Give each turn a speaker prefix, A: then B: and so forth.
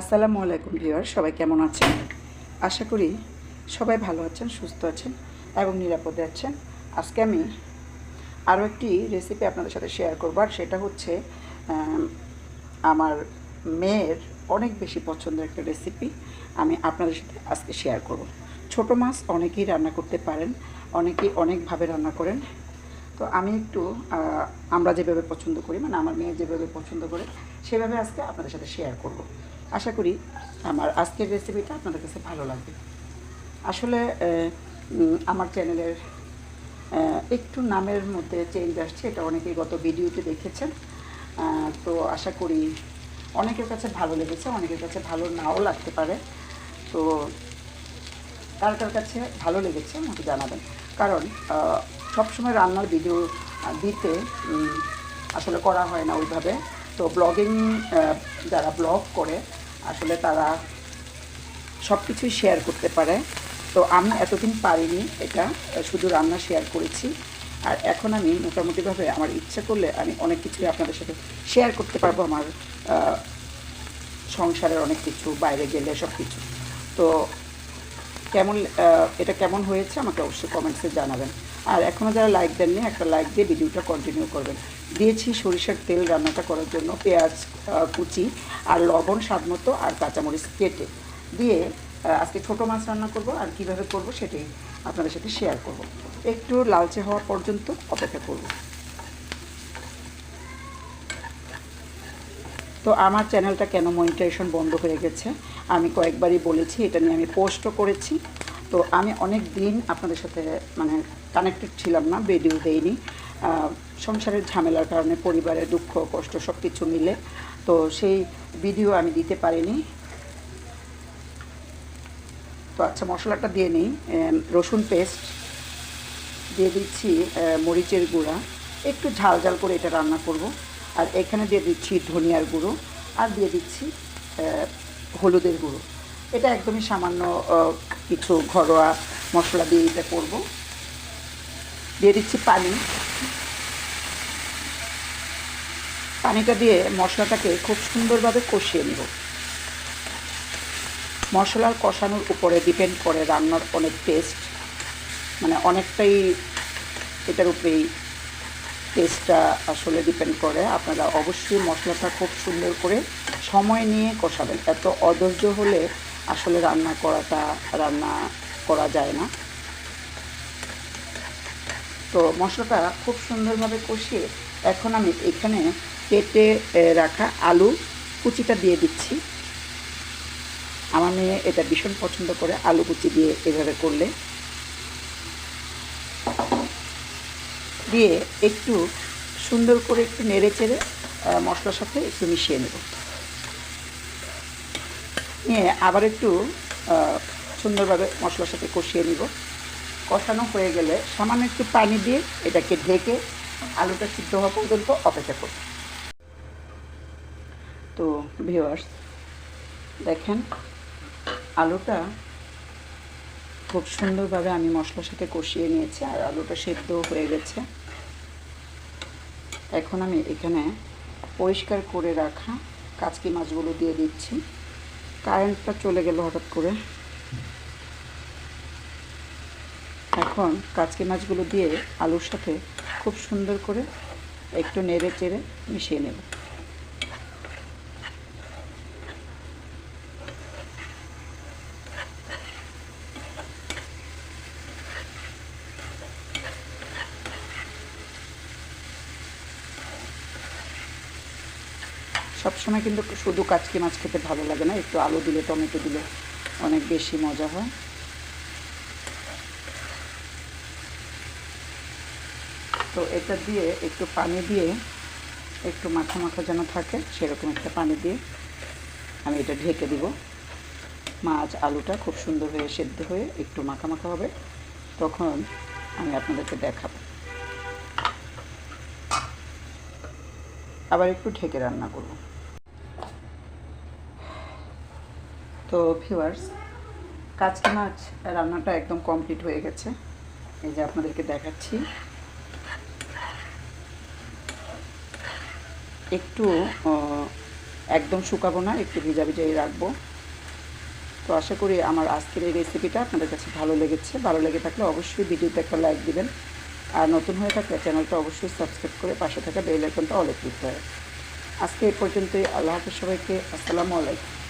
A: আসসালামু আলাইকুম ভিউয়ার সবাই কেমন আছেন? আশা করি সবাই ভালো আছেন, সুস্থ আছেন এবং নিরাপদে আছেন। আজকে আমি আরও একটি রেসিপি আপনাদের সাথে শেয়ার করব, আর সেটা হচ্ছে আমার মেয়ের অনেক বেশি পছন্দের একটা রেসিপি আমি আপনাদের সাথে আজকে শেয়ার করব। ছোট মাছ অনেকেই রান্না করতে পারেন, অনেকেই অনেকভাবে রান্না করেন। তো আমি একটু আমরা যেভাবে পছন্দ করি মানে আমার মেয়ে যেভাবে পছন্দ করে, সেভাবে আজকে আপনাদের সাথে শেয়ার করব। আশা করি আমার আজকের রেসিপিটা আপনাদের কাছে ভালো লাগবে। আসলে আমার চ্যানেলের একটু নামের মধ্যে চেঞ্জ আসছে, এটা অনেকেই গত ভিডিওতে দেখেছেন। তো আশা করি অনেকের কাছে ভালো লেগেছে, অনেকের কাছে ভালো নাও লাগতে পারে। তো কার কার কাছে ভালো লেগেছে, আমাকে জানাবেন। কারণ সবসময় রান্নার ভিডিও দিতে আসলে করা হয় না ওইভাবে। তো ব্লগিং যারা ব্লগ করে আসলে তারা সব কিছুই শেয়ার করতে পারে। তো আমি এতদিন পারিনি এটা, শুধু রান্না শেয়ার করেছি। আর এখন আমি মোটামুটিভাবে আমার ইচ্ছা করলে আমি অনেক কিছুই আপনাদের সাথে শেয়ার করতে পারব আমার সংসারের অনেক কিছু, বাইরে গেলে সব কিছু তো কেমন এটা কেমন হয়েছে আমাকে অবশ্যই কমেন্টসে জানাবেন। আর এখনও যারা লাইক দেননি, একটা লাইক দিয়ে ভিডিওটা কন্টিনিউ করবেন। দিয়েছি সরিষার তেল রান্নাটা করার জন্য, পেঁয়াজ কুচি আর লবণ, স্বাদ মতো আর কাঁচামরিচ কেটে। দিয়ে আজকে ছোটো মাছ রান্না করব আর কীভাবে করব সেটাই আপনাদের সাথে শেয়ার করব। একটু লালচে হওয়া পর্যন্ত অপেক্ষা করব। তো আমার চ্যানেলটা কেন মনিটাইজেশন বন্ধ হয়ে গেছে? আমি কয়েকবারই বলেছি, এটা নিয়ে আমি পোস্টও করেছি। তো আমি অনেক দিন আপনাদের সাথে মানে কানেক্টেড ছিলাম না ভিডিও দেইনি। সংসারের ঝামেলার কারণে পরিবারের দুঃখ, কষ্ট সব কিছু মিলে। তো সেই ভিডিও আমি দিতে পারিনি। তো আচ্ছা মশলাটা দিয়ে নিই। রসুন পেস্ট দিয়ে দিচ্ছি মরিচের গুঁড়া। একটু ঝাল ঝাল করে এটা রান্না করব। আর এখানে দিয়ে দিচ্ছি ধনিয়ার গুঁড়ো আর দিয়ে দিচ্ছি হলুদের গুঁড়ো। এটা একদমই সামান্য কিছু ঘরোয়া মশলা দিয়ে এটা করব। দিয়ে দিচ্ছি পানি। পানিটা দিয়ে মশলাটাকে খুব সুন্দরভাবে কষিয়ে নেব। মশলার কষানোর উপরে ডিপেন্ড করে রান্নার অনেক টেস্ট মানে অনেকটাই এটার উপরেই টেস্টটা আসলে ডিপেন্ড করে। আপনারা অবশ্যই মশলাটা খুব সুন্দর করে সময় নিয়ে কষাবেন। এত অধৈর্য হলে আসলে রান্না করাটা, রান্না করা যায় না। তো মশলাটা খুব সুন্দরভাবে কষিয়ে এখন আমি এখানে কেটে রাখা আলু কুচিটা দিয়ে দিচ্ছি। আমার মেয়ে এটা ভীষণ পছন্দ করে আলু কুচি দিয়ে এভাবে করলে। দিয়ে একটু সুন্দর করে একটু নেড়ে চেড়ে মশলার সাথে একটু মিশিয়ে নেব। নিয়ে আবার একটু সুন্দরভাবে মশলার সাথে কষিয়ে নিব। কষানো হয়ে গেলে সামান্য একটু পানি দিয়ে এটাকে ঢেকে আলুটা সিদ্ধ হওয়া পর্যন্ত অপেক্ষা করব। তো ভিওয়ার্স দেখেন, আলুটা খুব সুন্দরভাবে আমি মশলার সাথে কষিয়ে নিয়েছি আর আলুটা সেদ্ধ হয়ে গেছে। এখন আমি এখানে পরিষ্কার করে রাখা কাচকি মাছগুলো দিয়ে দিচ্ছি। কারেন্টটা চলে গেল হঠাৎ করে। এখন কাচকি মাছগুলো দিয়ে আলুর সাথে খুব সুন্দর করে একটু নেড়ে চেড়ে মিশিয়ে নেব। সবসময় কিন্তু শুধু কাচকি মাছ খেতে ভালো লাগে না, একটু আলু দিলে, টমেটো দিলে অনেক বেশি মজা হয়। তো এটা দিয়ে একটু পানি দিয়ে, একটু মাখা মাখা যেন থাকে, সেরকম একটা পানি দিয়ে আমি এটা ঢেকে দিব। মাছ, আলুটা খুব সুন্দর হয়ে সেদ্ধ হয়ে একটু মাখা মাখা হবে, তখন আমি আপনাদেরকে দেখাবো। আবার একটু ঢেকে রান্না করব। তো ভিউয়ার্স কাঁচকি মাছ রান্নাটা একদম কমপ্লিট হয়ে গেছে। এই যে আপনাদেরকে দেখাচ্ছি। একটু একদম শুকাবো না, একটু ভিজা ভিজাই রাখব। তো আশা করি আমার আজকের এই রেসিপিটা আপনাদের কাছে ভালো লেগেছে। ভালো লেগে থাকলে অবশ্যই ভিডিওতে একটা লাইক দিবেন। আর নতুন হয়ে থাকলে চ্যানেলটা অবশ্যই সাবস্ক্রাইব করে পাশে থাকা বেল আইকনটা অলে করে। আজকে এই পর্যন্তই। আল্লাহ হাফিজ সবাইকে। আসসালামু আলাইকুম।